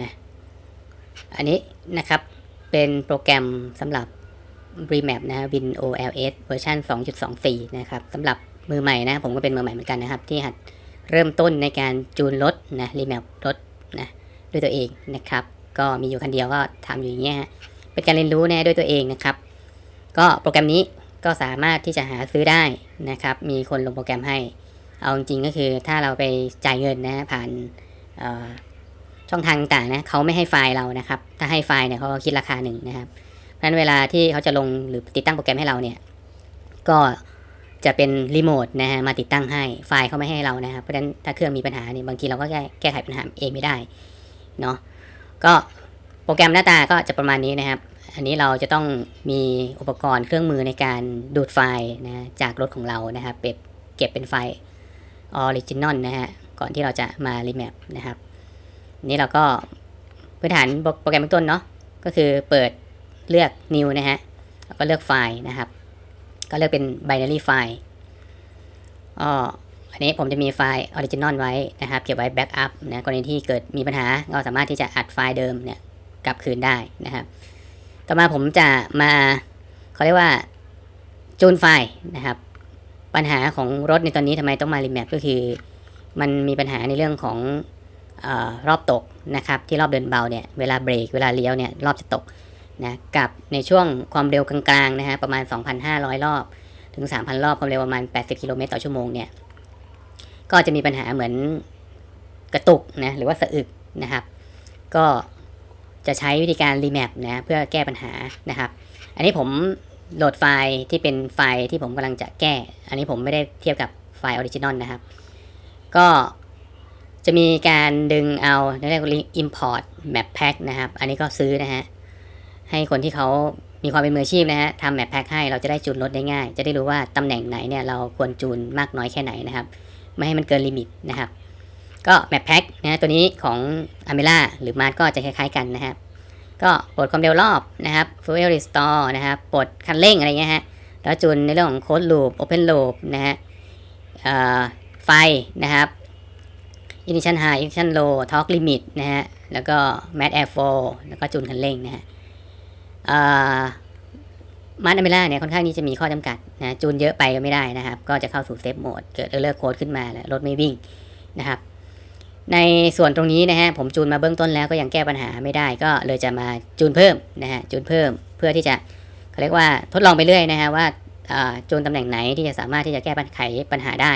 นะอันนี้นะครับเป็นโปรแกรมสำหรับ Remap นะ Win OLS เวอร์ชัน2.24 นะครับสำหรับมือใหม่นะ ผมก็เป็นมือใหม่เหมือนกันนะครับ ที่หัดเริ่มต้นในการจูนรถนะ Remap รถนะด้วยตัวเองนะครับ ก็มีอยู่คันเดียวก็ทำอยู่อย่างเงี้ยเป็นการเรียนรู้นะด้วยตัวเองนะครับ ก็โปรแกรมนี้ก็สามารถที่จะหาซื้อได้นะครับ มีคนลงโปรแกรมให้ เอาจริงก็คือถ้าเราไปจ่ายเงินนะผ่าน ช่องทางต่างนะเขาไม่ให้ไฟล์เรานะครับ ถ้าให้ไฟล์เนี่ยเขาก็คิดราคาหนึ่งนะครับเพราะฉะนั้นเวลาที่เขาจะลงหรือติดตั้งโปรแกรมให้เราเนี่ยก็จะเป็นรีโมทนะฮะมาติดตั้งให้ไฟล์เขาไม่ให้เรานะครับเพราะฉะนั้นถ้าเครื่องมีปัญหาเนี่ยบางทีเราก็แก้แก้ไขปัญหาเองไม่ได้เนาะก็โปรแกรมหน้าตาก็จะประมาณนี้นะครับ อันนี้เราจะต้องมีอุปกรณ์เครื่องมือในการดูดไฟล์นะจากรถของเรานะครับเก็บเก็บเป็นไฟล์ออริจินอลนะฮะก่อนที่เราจะมารีแมปนะครับ นี่เราก็พื้นฐานโปรแกรมเบื้องต้นเนาะก็คือเปิดเลือก new นะฮะแล้วก็เลือกไฟล์นะครับ ก็เลือกเป็น binary ไฟล์อ๋ออันนี้ผมจะมีไฟล์ออริจินอลไว้นะครับ เก็บไว้แบ็กอัพนะกรณีที่เกิดมีปัญหาก็สามารถที่จะอัดไฟล์เดิมเนี่ยกลับคืนได้นะครับ ต่อมาผมจะมาเขาเรียกว่าจูนไฟล์นะครับ ปัญหาของรถในตอนนี้ทำไมต้องมารีแมปก็คือ มันมีปัญหาในเรื่องของ ออรอบตกนะครับที่รอบเดินเบาเนี่ยเวลาเบรกเวลาเลี้ยวเนี่ยรอบจะตกนะกับในช่วงความเร็วกลางๆนะฮะประมาณ 2,500 รอบ ถึง 3,000 รอบความเร็วประมาณ 80 กิโลเมตรต่อชั่วโมงเนี่ยก็จะมีปัญหาเหมือนกระตุกนะหรือว่าสะอึกนะครับ ก็จะใช้วิธีการรีแมปนะเพื่อแก้ปัญหานะครับ อันนี้ผมโหลดไฟล์ที่เป็นไฟล์ที่ผมกำลังจะแก้ อันนี้ผมไม่ได้เทียบกับไฟล์ออริจินอลนะครับ ก็ จะมีการดึงเอาเรียกว่า import map pack นะครับ อันนี้ก็ซื้อนะฮะ ให้คนที่เขามีความเป็นมืออาชีพนะฮะทำ map pack ให้เราจะได้จูนรถได้ง่าย จะได้รู้ว่าตำแหน่งไหนเนี่ยเราควรจูนมากน้อยแค่ไหนนะครับ ไม่ให้มันเกินลิมิตนะครับ ก็ map pack นะฮะตัวนี้ของ a m e l a หรือ Mars ก็จะคล้ายๆกันนะครับ ก็ปลดความเร็วรอบนะครับ fuel restore นะครับปลดคันเร่งอะไรเงี้ยฮะ แล้วจูนในเรื่องของ closed loop open loop นะฮะไฟนะครับ ignition high ignition low torque limit นะฮะ แล้วก็ max air flow แล้วก็จูนคันเร่งนะฮะมาร์ตอเมล่าเนี่ยค่อนข้างที่จะมีข้อจำกัดนะจูนเยอะไปก็ไม่ได้นะครับ ก็จะเข้าสู่เซฟโหมดเกิดเออร์เลอร์โค้ดขึ้นมาแล้วรถไม่วิ่งนะครับ ในส่วนตรงนี้นะฮะผมจูนมาเบื้องต้นแล้วก็ยังแก้ปัญหาไม่ได้ก็เลยจะมาจูนเพิ่มนะฮะจูนเพิ่มเพื่อที่จะเขาเรียกว่าทดลองไปเรื่อยนะฮะว่าจูนตำแหน่งไหนที่จะสามารถที่จะแก้ปัญหาปัญหาได้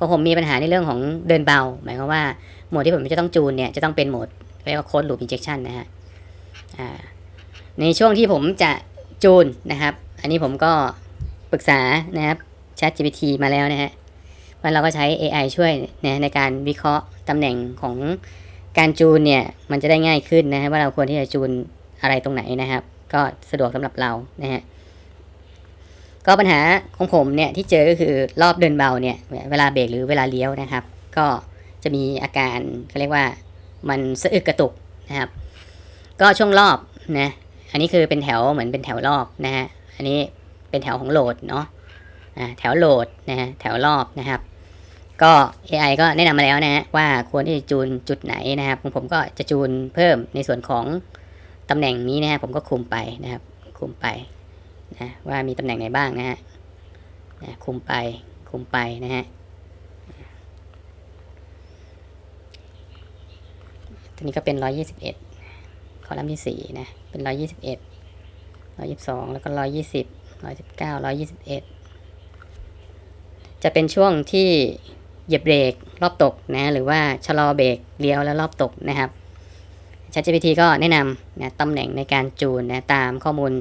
ก็ผมมีปัญหาในเรื่องของเดินเบา หมายความว่าโหมดที่ผมจะต้องจูนเนี่ยจะต้องเป็นโหมดเรียกว่าโค้ดลูปอินเจคชันนะฮะในช่วงที่ผมจะจูนนะครับ อันนี้ผมก็ปรึกษานะครับ Chat GPT มาแล้วนะฮะว่าเราก็ใช้ AI ช่วยนะในการวิเคราะห์ตำแหน่งของการจูนเนี่ยมันจะได้ง่ายขึ้นนะฮะว่าเราควรที่จะจูนอะไรตรงไหนนะครับ ก็สะดวกสำหรับเรานะฮะ ก็ปัญหาของผมเนี่ยที่เจอก็คือรอบเดินเบาเนี่ยเวลาเบรกหรือเวลาเลี้ยวนะครับ ก็จะมีอาการเขาเรียกว่ามันสะอึกกระตุกนะครับ ก็ช่วงรอบนะอันนี้คือเป็นแถวเหมือนเป็นแถวรอบนะฮะอันนี้เป็นแถวของโหลดเนาะแถวโหลดนะฮะแถวรอบนะครับ ก็ AI ก็แนะนำมาแล้วนะฮะว่าควรที่จะจูนจุดไหนนะครับของผมก็จะจูนเพิ่มในส่วนของตำแหน่งนี้นะฮะผมก็คุมไปนะครับคุมไป นะว่ามีตำแหน่งไหนบ้างนะฮะนะคุมไปคุมไปนะฮะทีนี้ก็เป็น 121 คอลัมน์ที่ 4 นะ เป็น 121 122 แล้วก็ 120 119 121 จะเป็นช่วงที่เหยียบเบรกรอบตกนะ หรือว่าชะลอเบรกเลี้ยวแล้วรอบตกนะครับ ChatGPT ก็แนะนำนะตำแหน่งในการจูนนะตามข้อมูล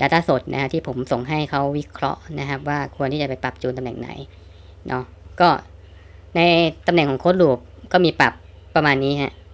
Data สดนะฮะที่ผมส่งให้เขาวิเคราะห์นะครับ ว่าควรที่จะไปปรับจูนตำแหน่งไหนเนาะก็ในตำแหน่งของโค้ดลูปก็มีปรับประมาณนี้ฮะ